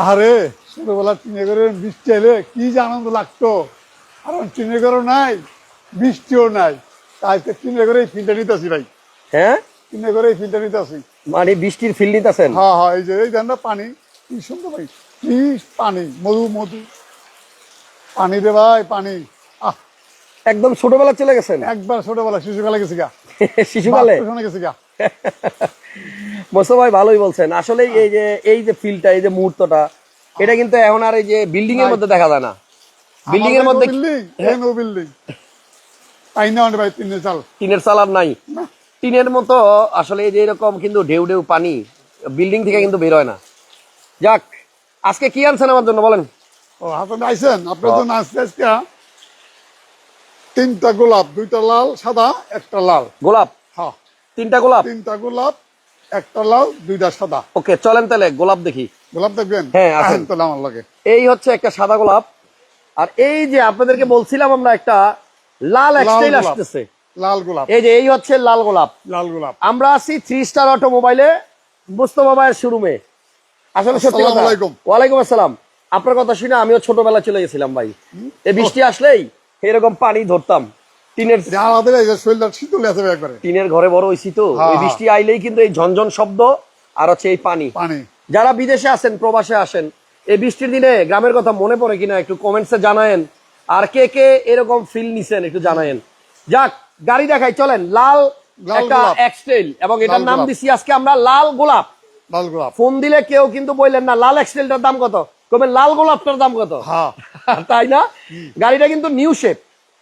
আরে ছোটবেলা টিনে করে বৃষ্টি এলে কি যে আনন্দ লাগতো। আর টিনে করে নাই বৃষ্টিও নাই। তাই তো টিনে করে ফিল্টার নিতেছি ভাই। হ্যাঁ? টিনে করে ফিল্টার নিতেছি। মানে বৃষ্টির ফিল নিতেছেন? হ্যাঁ হ্যাঁ এই যে এই না পানি কি সুন্দর ভাই কি পানি মধু মধু। পানি রে ভাই পানি। আহ একদম ছোটবেলা চলে গেছেন? একবার ছোটবেলা শিশুকালে গেছি গা। শিশুকালে? গেছি গা। ভাই ভালোই বলছেন। আসলে এই যে এই যে ফিলটা এই যে মুহূর্তটা এটা কিন্তু এখন আর এই যে বিল্ডিং এর মধ্যে দেখা যায় না। বিল্ডিং এর মধ্যে বিল্ডিং ভাই তিনটে চাল? টিনের চালার নাই। টিনের মতো আসলে এই যে এরকম কিন্তু ঢেউ ঢেউ পানি বিল্ডিং থেকে কিন্তু বের হয় না। যাক আজকে কি আনছেন আমার জন্য বলেন? ও হাসান আইসেন আপনার জন্য আসছে আজকে তিনটা গোলাপ দুইটা লাল সাদা একটা লাল। গোলাপ? হ্যাঁ তিনটা গোলাপ? তিনটা গোলাপ একটা লাল দুইটা সাদা। ওকে চলেন তাহলে গোলাপ দেখি। গোলাপ দেখবেন? হ্যাঁ, আসেন। তাহলে আমার লাগে। এই হচ্ছে একটা সাদা গোলাপ। আর এই যে আপনাদেরকে বলছিলাম আমরা একটা লাল এক্সটাইল। আসতেছে। লাল গোলাপ। এই যে এই হচ্ছে লাল গোলাপ। লাল গোলাপ। আমরা আছি থ্রি স্টার অটোমোবাইলে মুস্তফা ভাইয়ের শোরুমে। আসলে সত্যি আসসালামু কথা আলাইকুম। ওয়ালাইকুম আসসালাম। আপনার কথা শুনে আমিও ছোটবেলা চলে গেছিলাম ভাই। এই বৃষ্টি আসলেই এরকম পানি ধরতাম। টিনের আলাদা শরীরটা শীতল আছে একবারে। টিনের ঘরে বড় তো হ্যাঁ, ওই। বৃষ্টি আইলেই কিন্তু এই ঝনঝন শব্দ আর হচ্ছে এই পানি। পানি। যারা বিদেশে আসেন প্রবাসে আসেন এই বৃষ্টির দিনে গ্রামের কথা মনে পড়ে কিনা একটু কমেন্টসে জানায়েন। আর কে কে এরকম ফিল নিছেন একটু জানায়েন। যাক গাড়ি দেখাই চলেন লাল লাল একটা এক্সটেল এবং এটার নাম দিছি আজকে আমরা লাল গোলাপ। লাল গোলাপ। ফোন দিলে কেউ কিন্তু বললেন না লাল এক্সটেলটার দাম কত? কবে লাল গোলাপটার দাম কত? হ্যাঁ। তাই না? গাড়িটা কিন্তু নিউ শেপ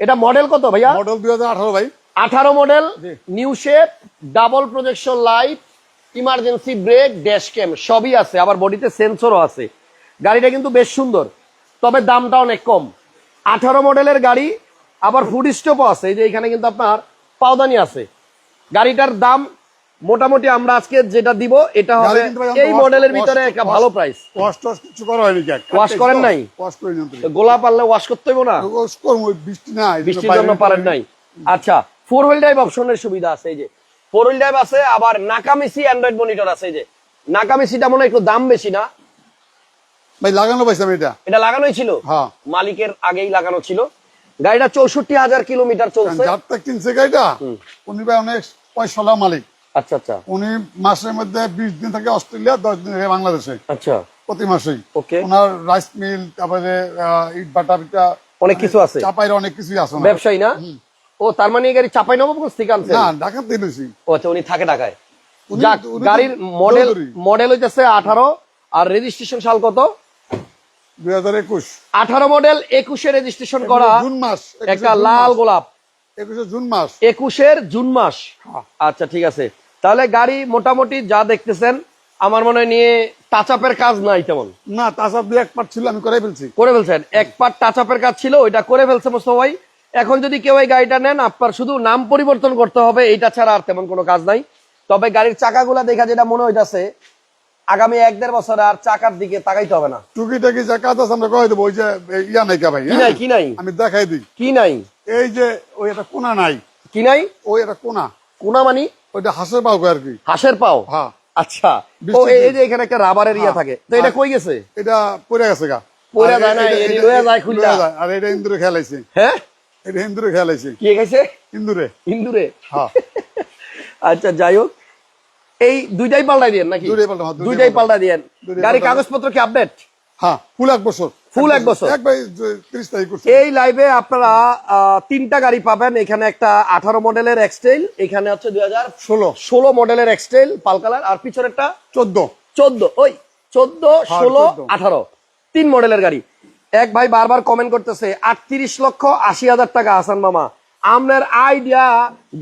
এটা মডেল কত ভাইয়া? মডেল দুই হাজার আঠারো ভাই। আঠারো model. New shape double projection light emergency brake dash cam সবই আছে আবার বডিতে সেন্সরও আছে। গাড়িটা কিন্তু বেশ সুন্দর তবে দামটা অনেক কম। আঠারো মডেলের গাড়ি আবার ফুড স্টপও আছে এই যে এখানে কিন্তু আপনার পাওদানি আছে। গাড়িটার দাম মোটামুটি আমরা আজকে যেটা দিব এটা হবে এই মডেলের ভিতরে একটা ভালো প্রাইস ওয়াশ টস কিছু করা হয়নি কি Wash করেন নাই? ওয়াশ করে নিয়ন্ত্রণ গোলা পারলে ওয়াশ করতে হইব না? ওয়াশ করব বৃষ্টি না বৃষ্টির জন্য পারেন নাই। আচ্ছা ফোর হুইল ড্রাইভ অপশনের সুবিধা আছে এই যে। ফোর হুইল ড্রাইভ আছে আবার নাকামিসি অ্যান্ড্রয়েড মনিটর আছে এই যে। নাকামিসিটা মনে হয় একটু দাম বেশি না? ভাই লাগানো পাইছিলাম এটা। এটা লাগানোই ছিল? হ্যাঁ। মালিকের আগেই লাগানো ছিল। গাড়িটা চৌষট্টি হাজার কিলোমিটার চলছে। যারটা কিনছে গাড়িটা? উনি ভাই অনেক পয়সালা মালিক। আচ্ছা আচ্ছা। উনি মাসের মধ্যে বিশ দিন থাকে অস্ট্রেলিয়া দশ দিন থাকে বাংলাদেশে। আচ্ছা। প্রতি মাসেই। ওকে। ওনার রাইস মিল তারপরে ইট বাটা পিটা অনেক কিছু আছে? চাপাইর অনেক কিছুই আছে ব্যবসায়ী না? ও তার মানে এই গাড়ি চাপাই নবাবগঞ্জ থেকে আনছে না ঢাকা ও আচ্ছা উনি থাকে ঢাকায়। যাক গাড়ির মডেল মডেল হইতেছে আঠারো আর রেজিস্ট্রেশন সাল কত? দুই হাজার একুশ। আঠারো মডেল একুশে রেজিস্ট্রেশন করা জুন মাস একটা লাল গোলাপ। একুশে জুন মাস। একুশের জুন মাস। আচ্ছা ঠিক আছে। তাহলে গাড়ি মোটামুটি যা দেখতেছেন আমার মনে হয় নিয়ে টাচ আপের কাজ নাই তেমন। না তাছাড়া দুই এক পার্ট ছিল আমি করে ফেলছি। করে ফেলছেন? এক পার্ট টাচ আপের কাজ ছিল ওইটা করে ফেলছে মোস্তফা ভাই। এখন যদি কেউ এই গাড়িটা নেন আপনার শুধু নাম পরিবর্তন করতে হবে এইটা ছাড়া আর তেমন কোনো কাজ নাই। তবে গাড়ির চাকাগুলা দেখা যেটা মনে হইতাছে আগামী এক দেড় বছর আর চাকার দিকে তাকাইতে হবে না। টুকি টাকি যা কাজ আছে আমরা কয়ে দেবো। ওই যে ইয়া নাই কা ভাই কি হ্যাঁ? নাই কি নাই? আমি দেখাই দিই। কি নাই? এই যে ওই একটা কোনা নাই। কি নাই? ওই একটা কোনা। কোনা মানি? ওইটা হাঁসের পাও আর কি। হাঁসের পাও? হ্যাঁ। আচ্ছা। ও এই- এই যে এখানে একটা রাবারের ইয়া হ্যাঁ। থাকে তো এটা কই গেছে? এটা পড়ে গেছে গা। পইড়া আর যায় না, এটা- এটি এটা- লইয়া যায় খুললা। লইয়া যায়। আর এটা ইন্দুরে খেলাইছে হ্যাঁ? এটা ইন্দুরে খেলাইছে কি খাইছে? ইন্দুরে। ইন্দুরে? হ্যাঁ। আচ্ছা যাই হোক। এই দুইটাই পাল্টাই দিয়েন নাকি? দুইটাই পাল্টা- হ্যাঁ, দুইটাই পাল্টা গাড়ি কাগজপত্র কি আপডেট হ্যাঁ ফুল এক বছর। ফুল এক বছর। এক ভাই ত্রিশ তারিখ এই লাইভে আপনারা তিনটা গাড়ি পাবেন। এখানে একটা আঠারো মডেলের এক্সটেল এখানে হচ্ছে দুই হাজার ষোলো। ষোলো। মডেলের এক্সটেল পাল কালার। আর পিছনে একটা চোদ্দ। চোদ্দ ওই চোদ্দ হ্যাঁ, ষোলো আঠারো। তিন মডেলের গাড়ি। এক ভাই বারবার কমেন্ট করতেছে আটত্রিশ লক্ষ আশি হাজার টাকা হাসান মামা। আপনার আইডিয়া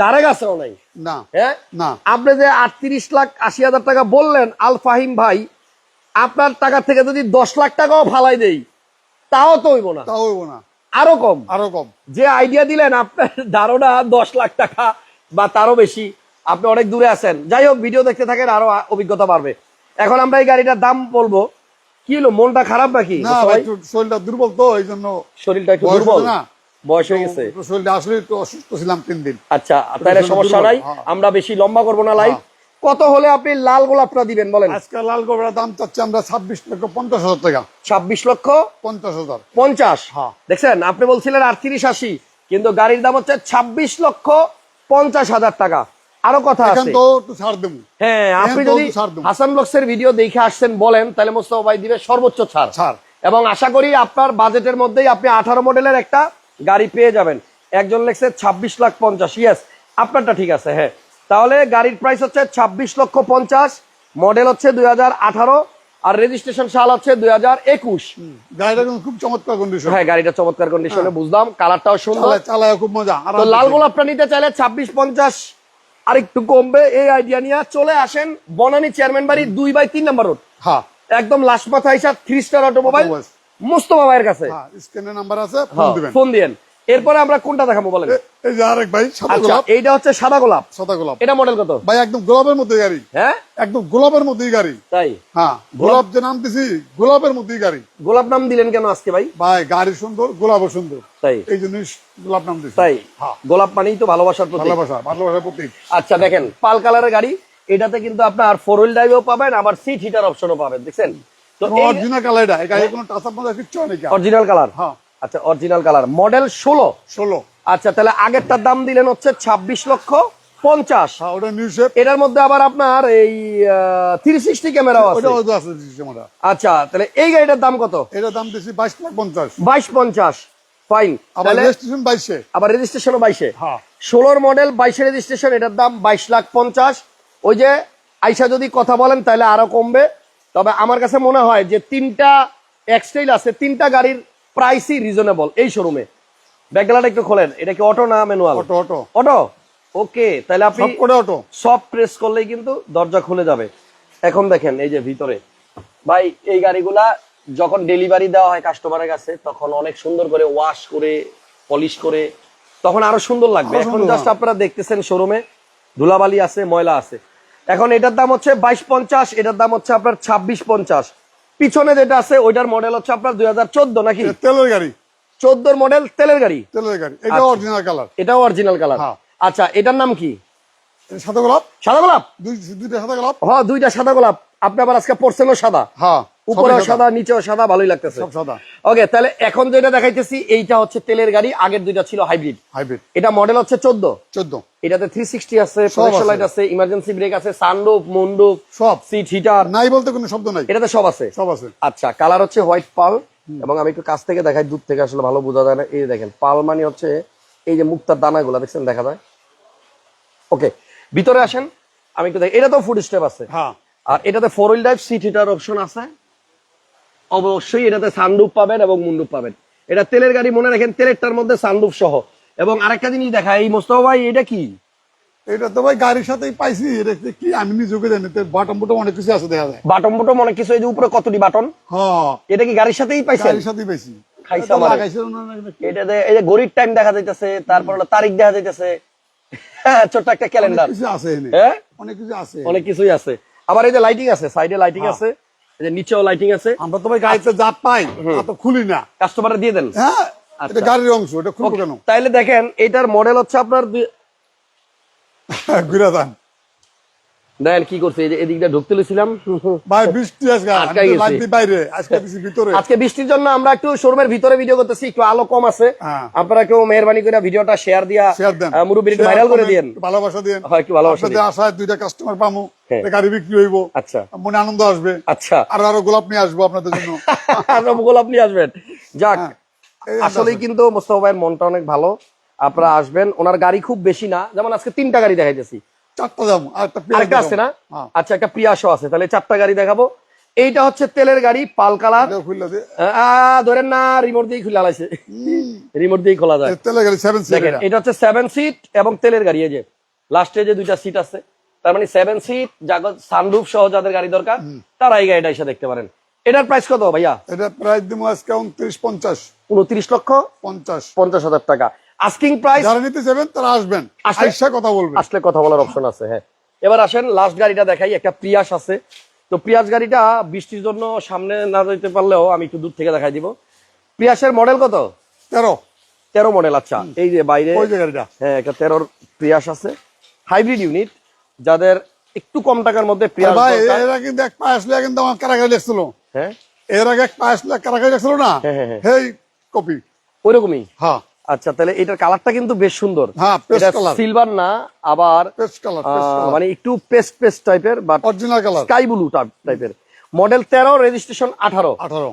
দাঁড়ে গাছেও নাই? না। হ্যাঁ? না। আপনি যে আটত্রিশ লাখ আশি হাজার টাকা বললেন আল ফাহিম ভাই আপনার টাকা থেকে যদি দশ লাখ টাকাও ফালাই দেই তাও তো হইব না। তাও হইব না। আরও কম। আরও কম। যে আইডিয়া দিলেন আপনার ধারণা দশ লাখ টাকা বা তারও বেশি আপনি অনেক দূরে আছেন। যাই হোক ভিডিও দেখতে থাকেন আরও অভিজ্ঞতা বাড়বে। এখন আমরা এই গাড়িটার দাম বলব। কি হলো মনটা খারাপ নাকি? শরীরটা দুর্বল তো এই জন্য শরীরটা একটু দুর্বল? না? বয়স হয়ে গেছে? শরীরটা আসলে একটু অসুস্থ ছিলাম তিন দিন। আচ্ছা তাহলে সমস্যা নাই। হ্যাঁ। আমরা বেশি লম্বা করব না লাইভ কত হলে আপনি লাল গোলাপটা দিবেন বলেন? আজকে লাল গোবরের দাম চাচ্ছি আমরা ছাব্বিশ লক্ষ পঞ্চাশ হাজার টাকা। ছাব্বিশ লক্ষ পঞ্চাশ হাজার। পঞ্চাশ। হ্যাঁ। দেখছেন আপনি বলছিলেন আটত্রিশ আশি কিন্তু গাড়ির দাম হচ্ছে ছাব্বিশ লক্ষ পঞ্চাশ হাজার টাকা। আরও কথা আছে। হ্যাঁ আপনি যদি। হাসান ব্লগসের ভিডিও দেখে আসছেন বলেন তাহলে মোস্তফা ভাই দিবে সর্বোচ্চ ছাড়। ছাড়। এবং আশা করি আপনার বাজেটের মধ্যেই আপনি আঠারো মডেলের একটা গাড়ি পেয়ে যাবেন। একজন লেখছে ছাব্বিশ লাখ পঞ্চাশ। ইয়েস আপনারটা ঠিক আছে হ্যাঁ। তাহলে গাড়ির প্রাইস হচ্ছে ছাব্বিশ লক্ষ পঞ্চাশ মডেল হচ্ছে দুই হাজার আঠারো আর রেজিস্ট্রেশন সাল হচ্ছে দুই হাজার একুশ। গাড়িটা খুব চমৎকার কন্ডিশন হ্যাঁ গাড়িটা চমৎকার কন্ডিশনে বুঝলাম কালারটাও সুন্দর। চালায় খুব মজা লাল গোলাপটা নিতে চাইলে ছাব্বিশ পঞ্চাশ আরেকটু কমবে এই আইডিয়া নিয়ে চলে আসেন বনানী চেয়ারম্যান বাড়ি দুই বাই তিন নম্বর রোড হ্যাঁ। একদম লাস্ট মাথা হিসাব থ্রি স্টার অটোমোবাইল। মুস্তফা ভাইয়ের কাছে। হ্যাঁ নাম্বার আছে ফোন হ্যাঁ, দিবেন। ফোন দিয়েন। এরপরে আমরা কোনটা দেখাবো বলেন? এই যে আরেক ভাই সাদা আচ্ছা গোলাপ। এইটা হচ্ছে সাদা গোলাপ। সাদা গোলাপ। এটা মডেল কত? ভাই একদম গোলাপের মধ্যে গাড়ি। হ্যাঁ? একদম গোলাপের মধ্যেই গাড়ি। তাই? হ্যাঁ গোলাপ যে নাম দিছি গোলাপের মধ্যেই গাড়ি। গোলাপ নাম দিলেন কেন আজকে ভাই? ভাই গাড়ি সুন্দর গোলাপও সুন্দর। তাই? এই জন্য গোলাপ নাম দিছি। তাই? হ্যাঁ। গোলাপ মানেই তো ভালোবাসার প্রতীক। ভালোবাসা ভালোবাসার প্রতীক। আচ্ছা দেখেন পাল কালারের গাড়ি এটাতে কিন্তু আপনার ফোর হুইল ড্রাইভও পাবেন আবার সিট হিটার অপশনও পাবেন দেখছেন? তো অরিজিনাল কালার এটা এই গাড়ি কোনো টাচ আপ মধ্যে কিচ্ছু নেই অরিজিনাল কালার হ্যাঁ। আচ্ছা অরিজিনাল কালার মডেল ষোলো। ষোলো। আচ্ছা তাহলে আগেরটার দাম দিলেন হচ্ছে ছাব্বিশ লক্ষ পঞ্চাশ। হ্যাঁ এটার মধ্যে আবার আপনার এই থ্রি সিক্সটি ক্যামেরাও আছে। আচ্ছা তাহলে এই গাড়িটার দাম কত? এটার দাম দিছি বাইশ পঞ্চাশ। বাইশ পঞ্চাশ। ফাইন আবার রেজিস্ট্রেশন বাইশে। আবার রেজিস্ট্রেশনও বাইশে। হ্যাঁ। ষোলোর মডেল বাইশে রেজিস্ট্রেশন এটার দাম বাইশ লাখ পঞ্চাশ। ওই যে আইসা যদি কথা বলেন তাহলে আরও কমবে। তবে আমার কাছে মনে হয় যে তিনটা এক্সটাইল আছে তিনটা গাড়ির প্রাইসই রিজনেবল এই শোরুমে ব্যাকগ্রাউন্ড একটু খোলেন এটা কি অটো না manual auto auto auto okay তাহলে আপনি অটো সব প্রেস করলেই কিন্তু দরজা খুলে যাবে। এখন দেখেন এই যে ভিতরে। ভাই এই গাড়িগুলা যখন ডেলিভারি দেওয়া হয় কাস্টমারের কাছে তখন অনেক সুন্দর করে ওয়াশ করে পলিশ করে তখন আরও সুন্দর লাগবে। এখন জাস্ট। আপনারা দেখতেছেন শোরুমে ধুলাবালি আছে ময়লা আছে। এখন এটার দাম হচ্ছে বাইশ পঞ্চাশ এটার দাম হচ্ছে আপনার ছাব্বিশ পঞ্চাশ। পিছনে যেটা আছে ওইটার মডেল হচ্ছে আপনার দুই হাজার চোদ্দ নাকি? তেলের গাড়ি। চোদ্দোর মডেল তেলের গাড়ি? তেলের গাড়ি। এটা আচ্ছা। অরিজিনাল কালার এটাও অরিজিনাল কালার হ্যাঁ। আচ্ছা এটার নাম কি? সাদা গোলাপ? সাদা গোলাপ? দুই দুইটা সাদা গোলাপ? হ্যাঁ দুইটা সাদা গোলাপ। আপনি আবার আজকে পড়ছেন সাদা। হ্যাঁ। উপরেও সাদা। নিচেও সাদা ভালোই লাগতেছে। সব সাদা। ওকে তাহলে এখন যেটা দেখাইতেছি এইটা হচ্ছে তেলের গাড়ি আগের দুইটা ছিল হাইব্রিড হাইব্রিড এটা মডেল হচ্ছে চোদ্দ। চোদ্দ। এটাতে থ্রি সিক্সটি আছে প্রজেকশন লাইট আছে। ইমার্জেন্সি ব্রেক আছে সানরুফ মুন্ডুপ সব। সিট হিটার নাই বলতে কোনো শব্দ নাই। এটাতে সব আছে। সব আছে। আচ্ছা কালার হচ্ছে হোয়াইট পাল এবং আমি একটু কাছ থেকে দেখাই দূর থেকে আসলে ভালো বোঝা যায় না। এই দেখেন পাল মানে হচ্ছে এই যে মুক্তার দানাগুলো দেখছেন দেখা যায়? ওকে ভিতরে আসেন আমি একটু দেখ। এটা তো ফুড স্টেপ আছে। হ্যাঁ। আর এটাতে four wheel drive seat heater option আছে। অবশ্যই এটাতে সানরুফ পাবেন এবং মুন্ডুপ পাবেন। এটা তেলের গাড়ি মনে রাখেন তেলেরটার মধ্যে সানরুফ সহ। এবং আরেকটা জিনিস দেখা এই মোস্তফা ভাই এটা কি? এটা তো ভাই গাড়ির সাথেই পাইছি এটা কি আমি নিজেকে জানি তো বাটন বুটম অনেক কিছু আছে দেখা যায়। বাটন বুটন অনেক কিছু এই যে উপরে কতটি বাটন হ্যাঁ। এটা কি গাড়ির সাথেই পাইছেন? গাড়ির সাথেই পাইছি। খাইছে আমারে। এটাতে এই যে ঘড়ির টাইম দেখা যাইতেছে তারপর তারিখ দেখা যাইতেছে। হ্যাঁ, ছোট্ট একটা ক্যালেন্ডার কিছু আছে হ্যাঁ? অনেক কিছু আছে। অনেক কিছুই আছে। আবার এই যে লাইটিং আছে সাইডে লাইটিং আছে। নিচেও লাইটিং আছে। আমরা তো ভাই গাড়িতে যা পাই তো খুলি না। কাস্টমারে দিয়ে দেন। হ্যাঁ আচ্ছা। এটা গাড়ির অংশ এটা খুলবো কেন? তাইলে দেখেন এটার মডেল হচ্ছে আপনার ঘুরে যান। দেখেন কি করছে এদিকটা ঢুকতে ভাই বৃষ্টি আজকে বাইরে আজকে ভিতরে। আজকে বৃষ্টির জন্য আমরা একটু শোরুমের ভিতরে ভিডিও করতেছি একটু আলো কম আছে। হ্যাঁ। আপনারা কেউ মেহরবানি করে ভিডিওটা শেয়ার দিয়া ভাইরাল করে ভালোবাসা দেন হয়, একটু ভালোবাসা আশায় দুইটা কাস্টমার পামু। এটা গাড়ি বিক্রি হইব। আচ্ছা। মনে আনন্দ আসবে। আচ্ছা। আর আরও গোলাপ নিয়ে আসব আপনাদের জন্য। গোলাপ নিয়ে আসবেন। যাক হ্যাঁ। এই আসলেই কিন্তু মোস্তফা ভাইয়ের মনটা অনেক ভালো। আপনারা আসবেন। ওনার গাড়ি খুব বেশি না। যেমন আজকে তিনটা গাড়ি দেখাইতেছি। চারটা যাব। একটা পেঁয়াজ আরেকটা আছে না? হ্যাঁ। আচ্ছা একটা প্রিয়াসও আছে। তাহলে চারটা গাড়ি দেখাবো। এইটা হচ্ছে তেলের গাড়ি পাল কালার। এটাও ধরেন না রিমোট দিয়ে খুলে আলাইছে। রিমোট দিয়ে খোলা যায়। তেলের গাড়ি সেভেন সিট এটা হচ্ছে সেভেন সিট এবং তেলের গাড়ি এই যে। লাস্টে যে দুইটা সিট আছে তার মানে সেভেন সিট জাগত সানরুফ সহ যাদের গাড়ি দরকার তারা এই গাড়িটা এসে দেখতে পারেন। এটার প্রাইস কত ভাইয়া? এটা প্রাইস দিব আজকে উনত্রিশ পঞ্চাশ। উনত্রিশ লক্ষ? পঞ্চাশ। পঞ্চাশ হাজার টাকা। আস্কিং প্রাইস যারা নিতে যাবেন তারা আসবেন। আসলে- কথা বলবেন। আসলে কথা বলার অপশন আছে হ্যাঁ। এবার আসেন লাস্ট গাড়িটা দেখাই একটা প্রিয়াস আছে। তো প্রিয়াস গাড়িটা বৃষ্টির জন্য সামনে না যেতে পারলেও আমি একটু দূর থেকে দেখাই দিব। প্রিয়াসের মডেল কত? তেরো। তেরো মডেল আচ্ছা। এই যে বাইরে গাড়িটা। হ্যাঁ একটা তেরোর প্রিয়াস আছে। হাইব্রিড ইউনিট যাদের একটু কম টাকার মধ্যে প্রিয়াস ভাই দরকার। এরা কিন্তু আমার কারাগারি হ্যাঁ? আগে এক পা আসলে কারাগারি না? হ্যাঁ, হ্যাঁ, হ্যাঁ। সেই কপি। ওইরকমই? হ্যাঁ। আচ্ছা তাহলে এটার কালারটা কিন্তু বেশ সুন্দর। সিলভার না আবার পেস্ট মানে একটু পেস্ট পেস্ট টাইপের বা অরিজিনাল কালার। স্কাই ব্লু টাইপের মডেল তেরো রেজিস্ট্রেশন আঠারো। আঠারো।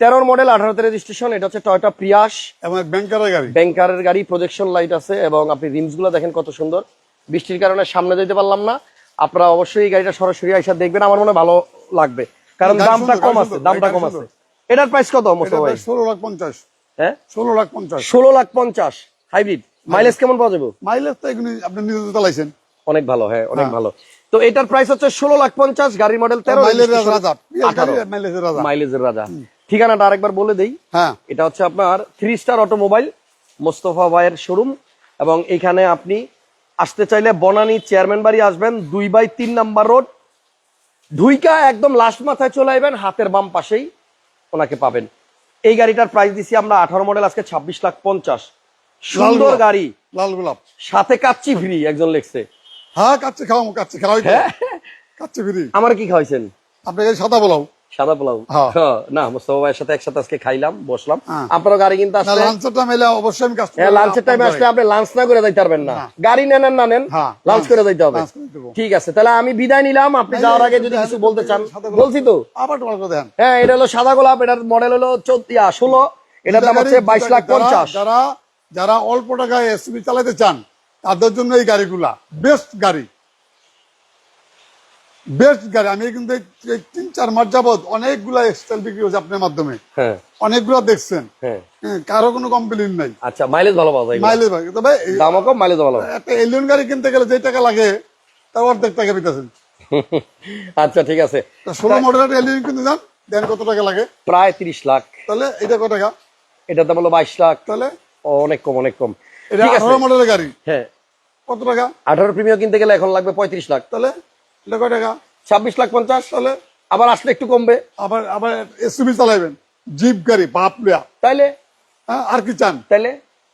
তেরোর মডেল আঠারোতে রেজিস্ট্রেশন এটা হচ্ছে টয়টা প্রিয়াস এবং ব্যাংকারের গাড়ি। ব্যাংকারের গাড়ি প্রজেকশন লাইট আছে এবং আপনি রিমসগুলো দেখেন কত সুন্দর। বৃষ্টির কারণে সামনে যেতে পারলাম না। আপনারা অবশ্যই এই গাড়িটা সরাসরি আইসা দেখবেন আমার মনে ভালো লাগবে। কারণ দামটা কম আছে দামটা কম আছে। এটার প্রাইস কত মোস্তফা ভাই? ষোলো লাখ পঞ্চাশ। হ্যাঁ? ষোলো লাখ পঞ্চাশ। ষোলো লাখ পঞ্চাশ। হাইব্রিড। মাইলেজ কেমন পাওয়া যাবে? মাইলেজ তো এগুলি আপনি নিজে চালাইছেন। অনেক ভালো হ্যাঁ অনেক হ্যাঁ। ভালো। তো এটার প্রাইস হচ্ছে ষোলো লাখ পঞ্চাশ গাড়ির মডেল তেরো মাইলেজের রাজা ঠিকানাটা আরেকবার বলে দেই। হ্যাঁ। এটা হচ্ছে আপনার থ্রি স্টার অটোমোবাইল মোস্তফা ভাইয়ের শোরুম এবং এখানে আপনি আসতে চাইলে বনানী চেয়ারম্যান বাড়ি আসবেন দুই বাই তিন নাম্বার রোড। ধুইকা একদম লাস্ট মাথায় চলে আসবেন হাতের বাম পাশেই ওনাকে পাবেন। এই গাড়িটার প্রাইস দিছি আমরা আঠারো মডেল আজকে ছাব্বিশ লাখ পঞ্চাশ। সুন্দর গাড়ি। লাল গোলাপ। সাথে কাচ্চি ফ্রি একজন লিখছে। হ্যাঁ কাচ্চি খাওয়াম কাচ্চি খাওয়াই। হ্যাঁ। কাচ্চি ফিরি। আমার কি খাওয়াইছেন? আপনাকে সাদা বলাও সাদা পোলাও। হ্যাঁ। হ্যাঁ, না মোস্তফা ভাইয়ের সাথে একসাথে আজকে খাইলাম বসলাম। হ্যাঁ। আপনার গাড়ি কিন্তু আসলে লাঞ্চের টাইম এলে অবশ্যই আমি কাজ হ্যাঁ লাঞ্চের টাইমে আসলে আপনি লাঞ্চ না করে যাইতে পারবেন না। গাড়ি নেন আর না নেন হ্যাঁ, লাঞ্চ করে যাইতে হবে। ঠিক আছে তাহলে আমি বিদায় নিলাম। আপনি যাওয়ার আগে যদি কিছু বলতে চান। বলছি তো? আবার তোমার দেন। হ্যাঁ এটা হলো সাদা গোলাপ এটার মডেল হলো চোদ্দ ষোলো। এটার দাম হচ্ছে বাইশ লাখ যারা- পঞ্চাশ। যারা যারা অল্প টাকায় এসবি চালাতে চান তাদের জন্য এই গাড়িগুলা বেস্ট গাড়ি। বেস্ট গাড়ি আমি কিন্তু তিন চার মাস যাবত অনেকগুলা এক্সটাইল বিক্রি হচ্ছে আপনার মাধ্যমে। হ্যাঁ। অনেকগুলা দেখছেন। হ্যাঁ। কারও কোনো কমপ্লেন নাই। আচ্ছা মাইলেজ ভালো পাওয়া যায় মাইলেজ ভাই তবে দামও কম মাইলেজ ভালো। একটা এলিয়ন গাড়ি কিনতে গেলে যে টাকা লাগে তার অর্ধেক টাকা পেতেছেন আচ্ছা ঠিক আছে। ষোলো মডেলের এলিয়ন কিনতে যান দেন কত টাকা লাগে? প্রায় তিরিশ লাখ। তাহলে এটা কত টাকা? এটার দাম হলো বাইশ লাখ। তাহলে? অনেক কম অনেক কম। এটা আঠারো মডেলের গাড়ি। হ্যাঁ। কত টাকা? আঠারো প্রিমিয়াম কিনতে গেলে এখন লাগবে পঁয়ত্রিশ লাখ। তাহলে এটা কয় টাকা? ছাব্বিশ লাখ পঞ্চাশ তাহলে? আবার আসলে একটু কমবে। আবার আবার এসইবি চালাইবেন। জিপ গাড়ি বাপ লিয়া। তাইলে? হ্যাঁ আর কি চান? তাইলে?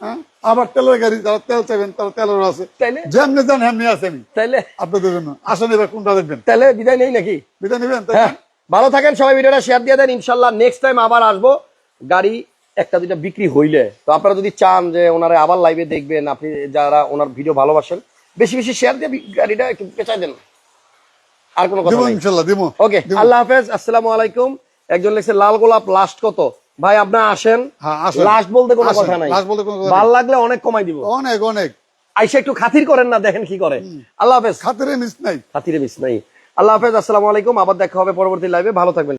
হ্যাঁ আবার তেলের গাড়ি যারা তেল চাইবেন তারা তেলের আছে। তাইলে? যেমনি যান হেমনি আছে আমি তাইলে? আপনাদের জন্য। আসেন এবার কোনটা দেখবেন। তাইলে বিদায় নেই নাকি? বিদায় নেবেন হ্যাঁ। ভালো থাকেন সবাই ভিডিওটা শেয়ার দিয়ে দেন। ইনশাল্লাহ নেক্সট টাইম আবার আসব। গাড়ি একটা দুইটা বিক্রি হইলে। তো আপনারা যদি চান যে ওনারা আবার লাইভে দেখবেন আপনি যারা ওনার ভিডিও ভালোবাসেন বেশি বেশি শেয়ার দিয়ে গাড়িটা একটু পেঁচাই দেন। আর কোনো কথা দিব ওকে আল্লাহ হাফেজ আসসালামু আলাইকুম। একজন লিখছে লাল গোলাপ লাস্ট কত? ভাই আপনার আসেন। হ্যাঁ, লাস্ট বলতে কোনো কথা নাই। ভালো লাগলে অনেক কমাই দিব। অনেক অনেক। আইসা একটু খাতির করেন না দেখেন কি করে। আল্লাহ হাফেজ। খাতিরে মিস নাই। খাতিরে মিস নাই। আল্লাহ হাফেজ আসসালামু আলাইকুম। আবার দেখা হবে পরবর্তী লাইভে ভালো থাকবেন।